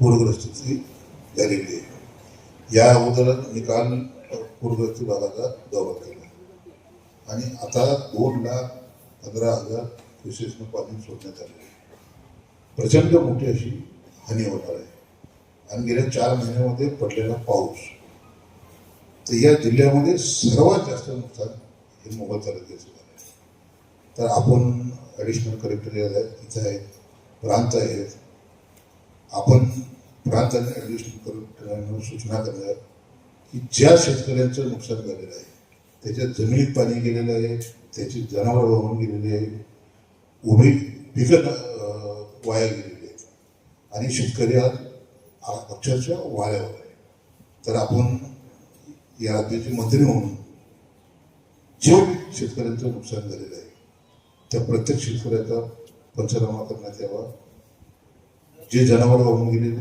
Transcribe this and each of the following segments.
पूरग्रस्तीची झालेली आहे. या अगोदर काल पूरग्रस्त भागाचा दौरा केला. आणि आता दोन लाख पंधरा हजार क्युसेसनं पाणी सोडण्यात आले. प्रचंड मोठी अशी हानी होणार आहे. आणि गेल्या चार महिन्यामध्ये पडलेला पाऊस. तर या जिल्ह्यामध्ये सर्वात जास्त नुकसान हे मोबाईल तालुक्याचं झालं आहे. तर आपण ॲडिशनल कलेक्टर इथं आहेत. प्रांत आहेत. आपण प्रांताने ॲडमिशन करून सूचना करणार की ज्या शेतकऱ्यांचं नुकसान झालेलं आहे त्याच्या जमिनीत पाणी गेलेलं आहे त्याची जनावर वाहून गेलेली आहे उभी पिकं वाया गेलेली आहेत. आणि शेतकरी आज अक्षरशः वाळ्यावर आहे. तर आपण या राज्याचे मंत्री म्हणून जे शेतकऱ्यांचं नुकसान झालेलं आहे त्या प्रत्येक शेतकऱ्याचा पंचनामा करण्यात यावा. जे जनावर वाहून गेलेले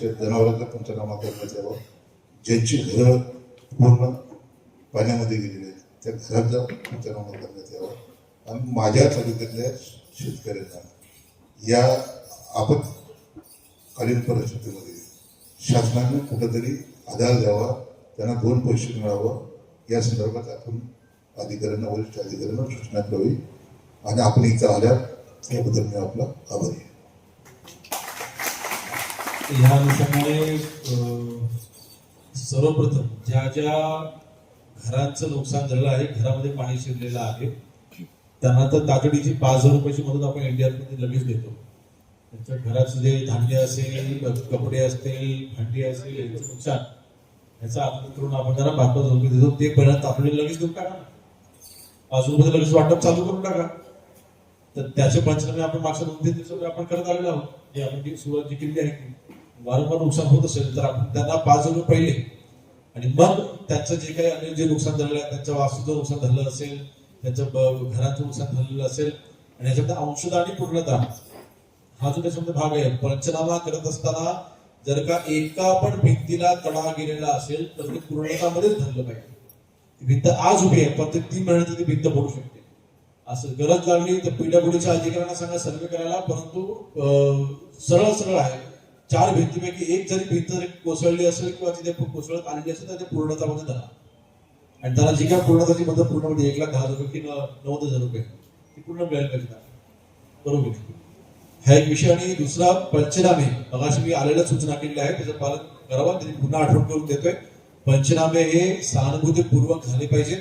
त्या जनावरांचा पंचनामा करण्यात यावा. ज्यांची घरं पूर्ण पाण्यामध्ये गेलेली आहेत त्या घरांचा पंचनामा करण्यात यावा. आणि माझ्या तालुक्यातल्या शेतकऱ्यांना या आपत्कालीन परिस्थितीमध्ये शासनाने कुठंतरी आधार द्यावा त्यांना दोन पैसे मिळावं. या संदर्भात आपण अधिकाऱ्यांना वरिष्ठ अधिकाऱ्यांना सूचना करावी आणि आपण इथं आल्या याबद्दल मी आपला आभारी आहे. या अनुषंगाने सर्वप्रथम ज्या ज्या घरांचं नुकसान झालेलं आहे घरामध्ये पाणी शिरलेलं आहे त्यांना तर तातडीची पाच हजार रुपयाची मदत आपण इंडियामध्ये लगेच देतो. त्यांच्या घराचं जे धान्य असेल कपडे असतील भांडी असेल यांचं नुकसान याचा आपण करून आपण त्यांना पाच पाच रुपये देतो. ते पहिल्यांदा तातडीने लगेच देऊन टाका पाच रुपये लगेच वाटप चालू करून टाका. तर त्याचे पंचनामे आपण मागच्या दोन तीन दिवसामध्ये आपण करत आलेलो आहोत. जे आपण जी सुरुवात जी केली आहे वारंवार नुकसान होत असेल तर आपण त्यांना पाच रुपये पहिले. आणि मग त्यांचं जे काही अन्य जे नुकसान झालेलं आहे त्यांच्या वास्तूचं नुकसान झालेलं असेल त्यांचं घराचं नुकसान झालेलं असेल आणि याच्यामध्ये अंशदा आणि पूर्णता हा जो त्याच्यामध्ये भाग आहे पंचनामा करत असताना जर का एका पण भिंतीला तडा गेलेला असेल तर ते पूर्णतामध्येच धरलं पाहिजे. भिंत आज उभी आहे पण ते तीन महिन्यात ती भिंत पडू शकते. असं गरज लागली तर पीडब्ल्यूडीच्या अधिकाऱ्यांना सांगा सर्वे करायला. परंतु सरळ सरळ आहे. चार भिंतीपैकी एक जरी भिंत कोसळली असेल किंवा तिथे कोसळत आलेली असेल तर ते पूर्णतामध्ये धरा. आणि त्याला जी काय पूर्णताची मदत पूर्णमध्ये एक लाख दहा हजार रुपये किंवा नव्वद हजार रुपये ती पूर्ण मिळायला पाहिजे बरोबर. हा एक विषय. आणि दुसरा पंचनामे. मगाशी मी आलेल्या सूचना केलेल्या आहेत. त्याचं पालन करावं. त्यांनी पुन्हा आठवण करून देतोय. पंचनामे हे सहानुभूतीपूर्वक झाले पाहिजेत.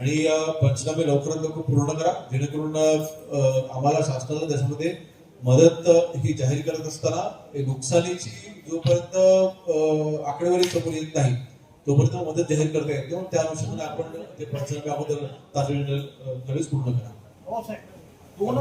आणि अं, पंचनामे लवकरात लवकर पूर्ण करा. जेणेकरून आम्हाला शासनाला त्याच्यामध्ये मदत ही जाहीर करत असताना नुकसानीची जोपर्यंत आकडेवारी समोर येत नाही तोपर्यंत मदत जाहीर करता येते. म्हणून त्या अनुषंगाने आपण ते पंचनामे अगोदर तातडीने पूर्ण करा. हो,